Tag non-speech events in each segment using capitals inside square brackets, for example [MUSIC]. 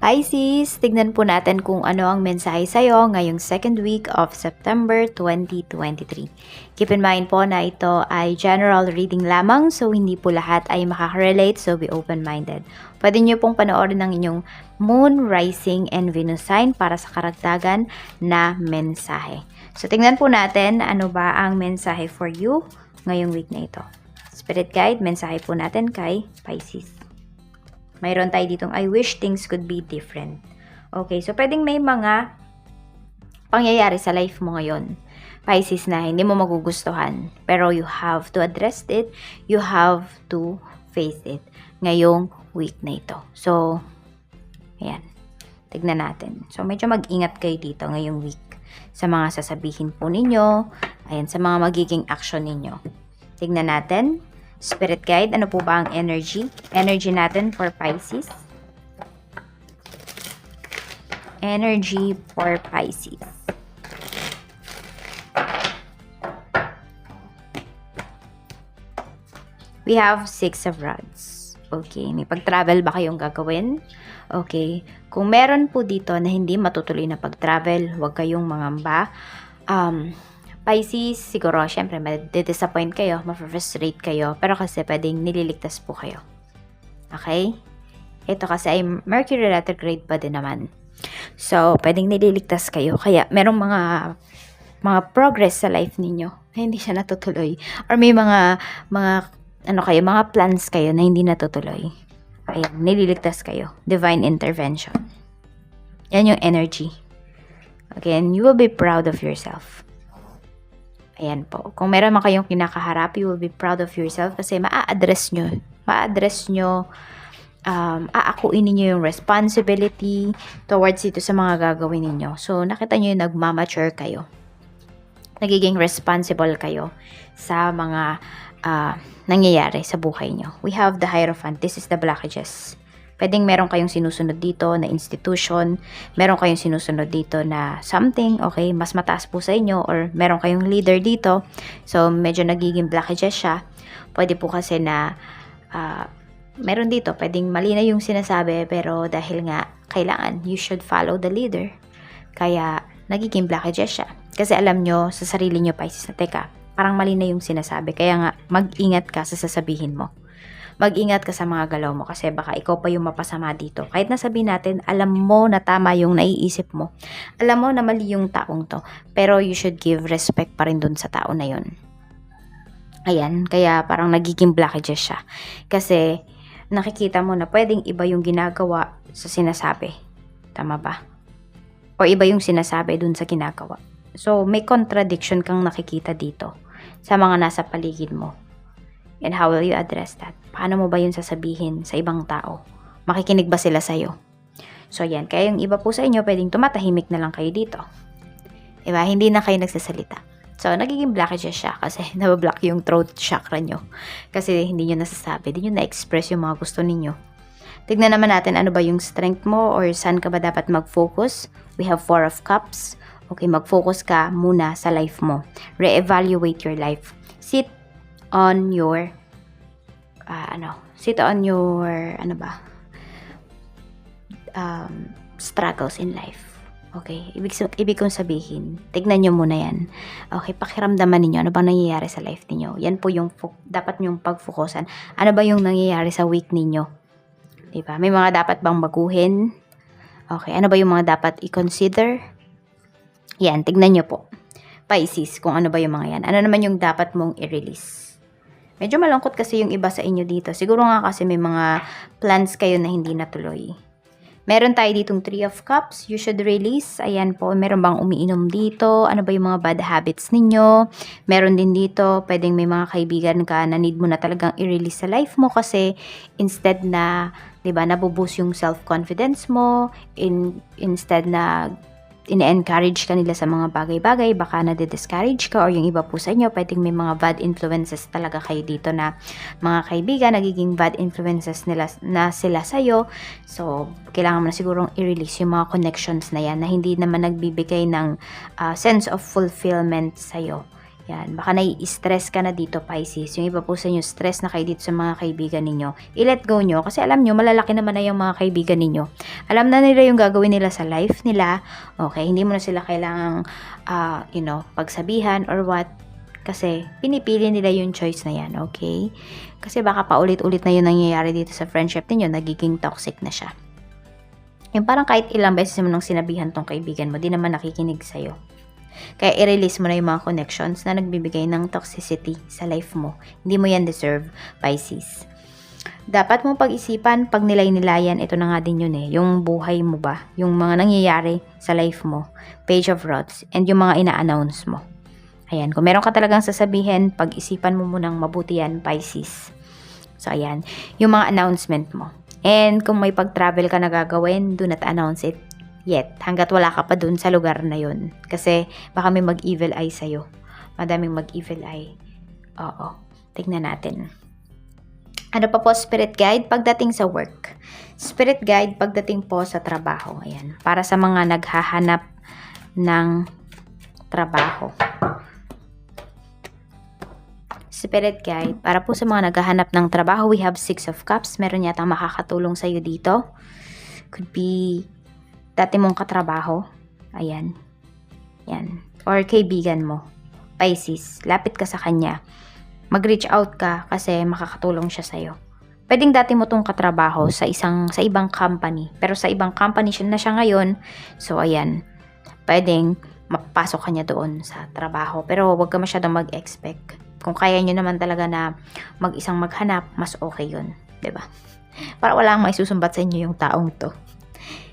Pisces, tignan po natin kung ano ang mensahe sa'yo ngayong second week of September 2023. Keep in mind po na ito ay general reading lamang so hindi po lahat ay makaka-relate so be open-minded. Pwede nyo pong panoorin ng inyong Moon, Rising, and Venus sign para sa karagdagan na mensahe. So tingnan po natin ano ba ang mensahe for you ngayong week na ito. Spirit guide, mensahe po natin kay Pisces. Mayroon tayo ditong, I wish things could be different. Okay, so pwedeng may mga pangyayari sa life mo ngayon. Pisces na hindi mo magugustuhan. Pero you have to address it. You have to face it. Ngayong week na ito. So, ayan. Tignan natin. So, medyo mag-ingat kayo dito ngayong week. Sa mga sasabihin po ninyo. Ayan, sa mga magiging action ninyo. Tignan natin. Spirit guide, ano po ba ang energy? Energy natin for Pisces. Energy for Pisces. We have Six of Rods. Okay, may pag-travel ba kayong gagawin? Okay, kung meron po dito na hindi matutuloy na pag-travel, huwag kayong mangamba. Um, Pisces, siguro, syempre, ma-disappoint kayo, ma-frustrate kayo, pero kasi pwedeng nililigtas po kayo. Okay? Ito kasi ay Mercury retrograde pa din naman. So, pwedeng nililigtas kayo. Kaya, merong mga mga progress sa life ninyo na hindi siya natutuloy. Or may mga, mga, ano kayo, mga plans kayo na hindi natutuloy. Ayan, nililigtas kayo. Divine intervention. Yan yung energy. Again, you will be proud of yourself. Ayan po. Kung meron man kayong kinakaharap, you will be proud of yourself kasi maa-address nyo. Ma-address nyo, um, aakuin ninyo yung responsibility towards ito sa mga gagawin ninyo. So, nakita nyo yung nagmamature kayo. Nagiging responsible kayo sa mga uh, nangyayari sa buhay nyo. We have the Hierophant. This is the blockages. Pwedeng meron kayong sinusunod dito na institution, meron kayong sinusunod dito na something, okay, mas mataas po sa inyo, or meron kayong leader dito, so medyo nagiging blockages siya. Pwede po kasi na, uh, meron dito, pwedeng mali na yung sinasabi, pero dahil nga, kailangan, you should follow the leader. Kaya, nagiging blockages siya. Kasi alam nyo, sa sarili nyo, Pisces, na teka, parang mali na yung sinasabi. Kaya nga, mag-ingat ka sa sasabihin mo mag-ingat ka sa mga galaw mo kasi baka ikaw pa yung mapasama dito. Kahit nasabihin natin, alam mo na tama yung naiisip mo. Alam mo na mali yung taong to. Pero you should give respect pa rin dun sa tao na yun. Ayan, kaya parang nagiging blockages siya. Kasi nakikita mo na pwedeng iba yung ginagawa sa sinasabi. Tama ba? O iba yung sinasabi dun sa ginagawa. So, may contradiction kang nakikita dito sa mga nasa paligid mo. And how will you address that? Paano mo ba yun sasabihin sa ibang tao? Makikinig ba sila sa'yo? So yan, kaya yung iba po sa inyo, pwedeng tumatahimik na lang kayo dito. Diba? Hindi na kayo nagsasalita. So, nagiging blockages siya kasi [LAUGHS] nabablock yung throat chakra nyo. Kasi hindi nyo nasasabi, hindi nyo na-express yung mga gusto ninyo. Tignan naman natin ano ba yung strength mo or saan ka ba dapat mag-focus. We have Four of Cups. Okay, mag-focus ka muna sa life mo. Re-evaluate your life. Sit on your uh, ano, sit on your ano ba? Um, struggles in life. Okay, ibig, ibig kong sabihin, tignan nyo muna yan. Okay, pakiramdaman ninyo ano bang nangyayari sa life ninyo. Yan po yung dapat nyong pagfokusan. Ano ba yung nangyayari sa week ninyo? Diba? May mga dapat bang baguhin? Okay, ano ba yung mga dapat i-consider? Yan, tignan nyo po. Pisces, kung ano ba yung mga yan. Ano naman yung dapat mong i-release? Medyo malungkot kasi yung iba sa inyo dito. Siguro nga kasi may mga plans kayo na hindi natuloy. Meron tayo ditong Three of Cups. You should release. Ayan po. Meron bang umiinom dito? Ano ba yung mga bad habits ninyo? Meron din dito. Pwedeng may mga kaibigan ka na need mo na talagang i-release sa life mo kasi instead na, di ba, nabuboost yung self-confidence mo. In, instead na ine-encourage ka nila sa mga bagay-bagay, baka na-discourage ka or yung iba po sa inyo, pwedeng may mga bad influences talaga kayo dito na mga kaibigan, nagiging bad influences nila na sila sa'yo. So, kailangan mo na sigurong i-release yung mga connections na yan na hindi naman nagbibigay ng uh, sense of fulfillment sa'yo. Yan, baka nai-stress ka na dito, Pisces. Yung iba po sa inyo, stress na kayo dito sa mga kaibigan ninyo. I-let go nyo, kasi alam nyo, malalaki naman na yung mga kaibigan ninyo. Alam na nila yung gagawin nila sa life nila. Okay, hindi mo na sila kailangang, ah, you know, pagsabihan or what. Kasi, pinipili nila yung choice na yan, okay? Kasi baka paulit-ulit na yun nangyayari dito sa friendship ninyo, nagiging toxic na siya. Yung parang kahit ilang beses mo nang sinabihan tong kaibigan mo, di naman nakikinig sa'yo. Kaya i-release mo na yung mga connections na nagbibigay ng toxicity sa life mo. Hindi mo yan deserve, Pisces. Dapat mong pag-isipan, pag nilay-nilayan, ito na nga din yun eh, yung buhay mo ba, yung mga nangyayari sa life mo, page of rods, and yung mga ina-announce mo. Ayan, kung meron ka talagang sasabihin, pag-isipan mo munang mabuti yan, Pisces. So, ayan, yung mga announcement mo. And kung may pag-travel ka na gagawin, do not announce it yet. Hanggat wala ka pa dun sa lugar na yun. Kasi baka may mag-evil eye sa'yo. Madaming mag-evil eye. Oo. Tignan natin. Ano pa po spirit guide pagdating sa work? Spirit guide pagdating po sa trabaho. Ayan. Para sa mga naghahanap ng trabaho. Spirit guide. Para po sa mga naghahanap ng trabaho, we have Six of Cups. Meron yata makakatulong sa iyo dito. Could be dati mong katrabaho. Ayan. Yan. Or kaibigan mo. Pisces. Lapit ka sa kanya. Mag-reach out ka kasi makakatulong siya sa'yo. Pwedeng dati mo tong katrabaho sa isang sa ibang company. Pero sa ibang company siya na siya ngayon. So, ayan. Pwedeng mapasok ka niya doon sa trabaho. Pero huwag ka masyadong mag-expect. Kung kaya nyo naman talaga na mag-isang maghanap, mas okay yun. 'di ba? [LAUGHS] Para wala kang maisusumbat sa inyo yung taong to.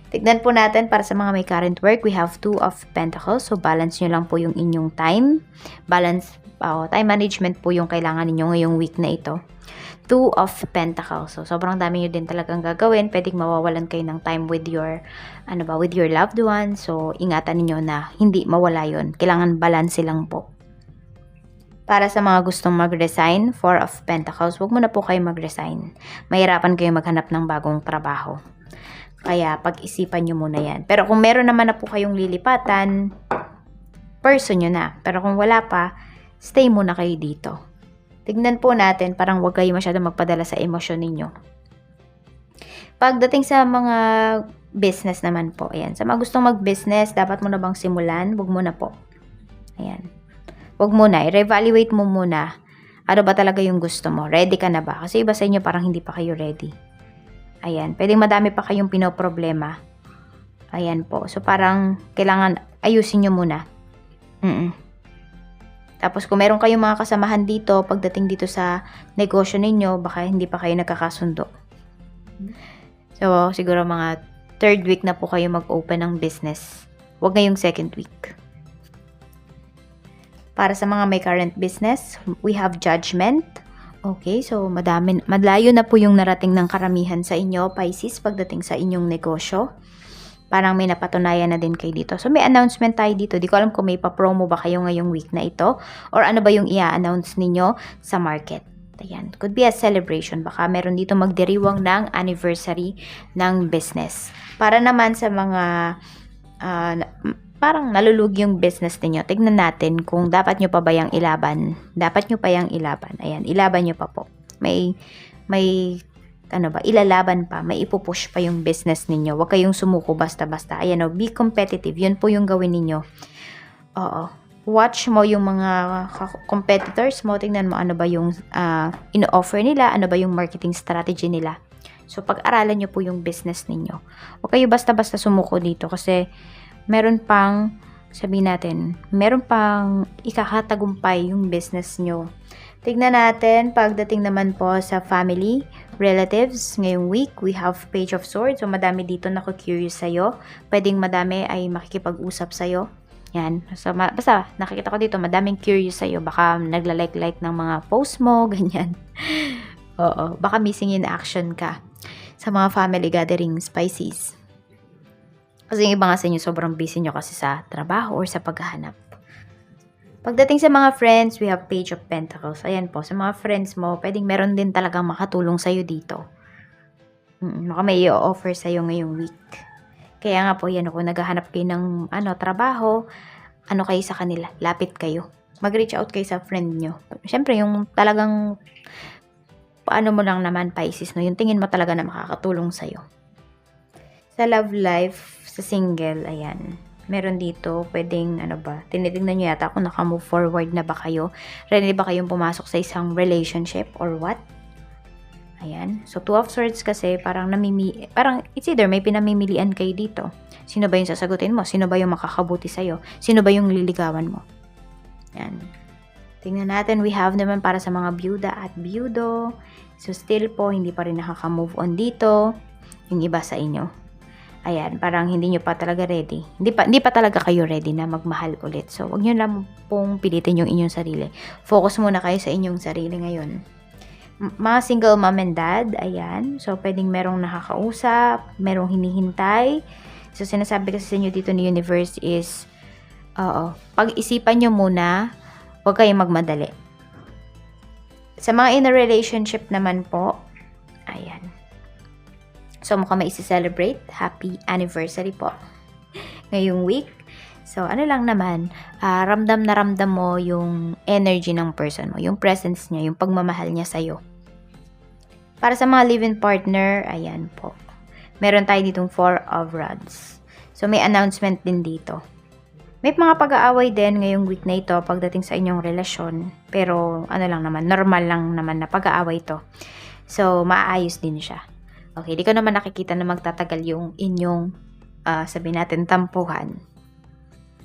Tignan po natin para sa mga may current work, we have two of pentacles. So, balance nyo lang po yung inyong time. Balance, oh, time management po yung kailangan ninyo ngayong week na ito. Two of pentacles. So, sobrang dami nyo din talagang gagawin. Pwedeng mawawalan kayo ng time with your, ano ba, with your loved one. So, ingatan niyo na hindi mawala yon Kailangan balance lang po. Para sa mga gustong mag-resign, Four of Pentacles, huwag mo na po kayo mag-resign. Mahirapan kayo maghanap ng bagong trabaho. Kaya pag-isipan nyo muna yan. Pero kung meron naman na po kayong lilipatan, person nyo na. Pero kung wala pa, stay muna kayo dito. Tignan po natin, parang huwag kayo masyado magpadala sa emosyon ninyo. Pagdating sa mga business naman po, ayan. Sa mga gustong mag-business, dapat mo na bang simulan? Huwag mo na po. Ayan. Huwag muna, i-reevaluate mo muna. Ano ba talaga yung gusto mo? Ready ka na ba? Kasi iba sa inyo parang hindi pa kayo ready. Ayan, pwedeng madami pa kayong pinoproblema. Ayan po. So parang kailangan ayusin nyo muna. Mm Tapos kung meron kayong mga kasamahan dito, pagdating dito sa negosyo ninyo, baka hindi pa kayo nagkakasundo. So siguro mga third week na po kayo mag-open ng business. Huwag ngayong second week. Para sa mga may current business, we have judgment. Okay, so madami, madlayo na po yung narating ng karamihan sa inyo, Pisces, pagdating sa inyong negosyo. Parang may napatunayan na din kayo dito. So may announcement tayo dito. Di ko alam kung may pa-promo ba kayo ngayong week na ito or ano ba yung i-announce ninyo sa market. Ayan, could be a celebration. Baka meron dito magdiriwang ng anniversary ng business. Para naman sa mga uh, parang nalulug yung business niyo. Tignan natin kung dapat nyo pa ba yung ilaban. Dapat nyo pa yung ilaban. Ayan, ilaban nyo pa po. May, may, ano ba, ilalaban pa. May ipupush pa yung business ninyo. Huwag kayong sumuko basta-basta. Ayan o, be competitive. Yun po yung gawin ninyo. Oo. Watch mo yung mga competitors mo. Tingnan mo ano ba yung uh, ino-offer nila. Ano ba yung marketing strategy nila. So, pag-aralan nyo po yung business ninyo. Huwag kayo basta-basta sumuko dito kasi meron pang, sabi natin, meron pang ikakatagumpay yung business nyo. Tignan natin, pagdating naman po sa family, relatives, ngayong week, we have Page of Swords. So, madami dito na curious sa'yo. Pwedeng madami ay makikipag-usap sa'yo. Yan. So, ma- basta, nakikita ko dito, madaming curious sa'yo. Baka nagla-like-like ng mga post mo, [LAUGHS] ganyan. Oo. Baka missing in action ka sa mga family gatherings, Pisces. Kasi yung iba nga sa inyo, sobrang busy nyo kasi sa trabaho or sa paghahanap. Pagdating sa mga friends, we have Page of Pentacles. Ayan po, sa mga friends mo, pwedeng meron din talagang makatulong sa'yo dito. Mm, may i-offer sa'yo ngayong week. Kaya nga po, yan kung naghahanap kayo ng ano, trabaho, ano kayo sa kanila, lapit kayo. mag-reach out kayo sa friend nyo. Siyempre, yung talagang paano mo lang naman Pisces, no? Yung tingin mo talaga na makakatulong sa'yo. Sa love life, sa single, ayan. Meron dito, pwedeng, ano ba, tinitignan nyo yata kung naka-move forward na ba kayo. Ready ba kayong pumasok sa isang relationship or what? Ayan. So, two of swords kasi parang namimi... Parang, it's either may pinamimilian kayo dito. Sino ba yung sasagutin mo? Sino ba yung makakabuti sa'yo? Sino ba yung liligawan mo? Ayan. Tingnan natin, we have naman para sa mga byuda at byudo. So, still po, hindi pa rin nakaka-move on dito. Yung iba sa inyo. Ayan, parang hindi nyo pa talaga ready. Hindi pa, hindi pa talaga kayo ready na magmahal ulit. So, wag nyo lang pong pilitin yung inyong sarili. Focus muna kayo sa inyong sarili ngayon. M- mga single mom and dad, ayan. So, pwedeng merong nakakausap, merong hinihintay. So, sinasabi kasi sa inyo dito ni universe is, oo, pag-isipan nyo muna, huwag kayong magmadali. Sa mga in a relationship naman po, ayan. So, mukhang may isi-celebrate. Happy anniversary po. [LAUGHS] Ngayong week. So, ano lang naman, ah, ramdam na ramdam mo yung energy ng person mo, yung presence niya, yung pagmamahal niya sa'yo. Para sa mga live-in partner, ayan po. Meron tayo ditong four of rods. So, may announcement din dito. May mga pag-aaway din ngayong week na ito pagdating sa inyong relasyon. Pero, ano lang naman, normal lang naman na pag-aaway to. So, maayos din siya. Okay, di ko naman nakikita na magtatagal yung inyong, ah, sabi natin, tampuhan.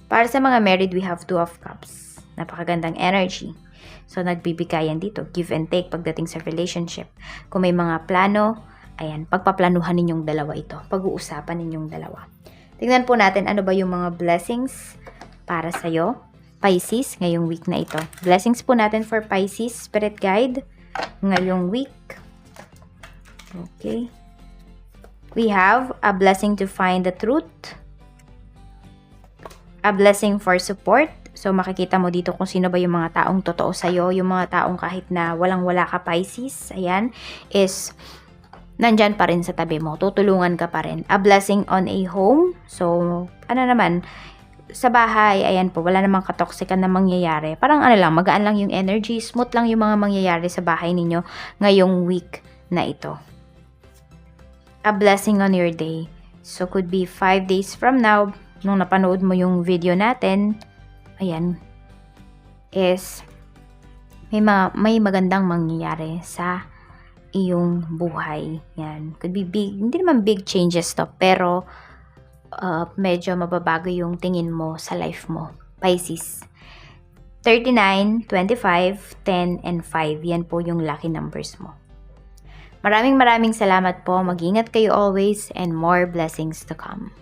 Para sa mga married, we have two of cups. Napakagandang energy. So, nagbibigayan dito. Give and take pagdating sa relationship. Kung may mga plano, ayan, pagpaplanuhan ninyong dalawa ito. Pag-uusapan ninyong dalawa. Tingnan po natin ano ba yung mga blessings para sa'yo. Pisces, ngayong week na ito. Blessings po natin for Pisces, Spirit Guide, ngayong week. Okay. We have a blessing to find the truth. A blessing for support. So, makikita mo dito kung sino ba yung mga taong totoo sa'yo. Yung mga taong kahit na walang-wala ka Pisces, ayan, is nandyan pa rin sa tabi mo. Tutulungan ka pa rin. A blessing on a home. So, ano naman, sa bahay, ayan po, wala namang katoksikan na mangyayari. Parang ano lang, magaan lang yung energy, smooth lang yung mga mangyayari sa bahay ninyo ngayong week na ito. A blessing on your day. So, could be 5 days from now, nung napanood mo yung video natin, ayan, is may, ma- may magandang mangyayari sa iyong buhay. Yan. Could be big, hindi naman big changes to, pero uh, medyo mababago yung tingin mo sa life mo. Pisces. 39, 25, 10, and 5. Yan po yung lucky numbers mo. Maraming maraming salamat po. Mag-ingat kayo always and more blessings to come.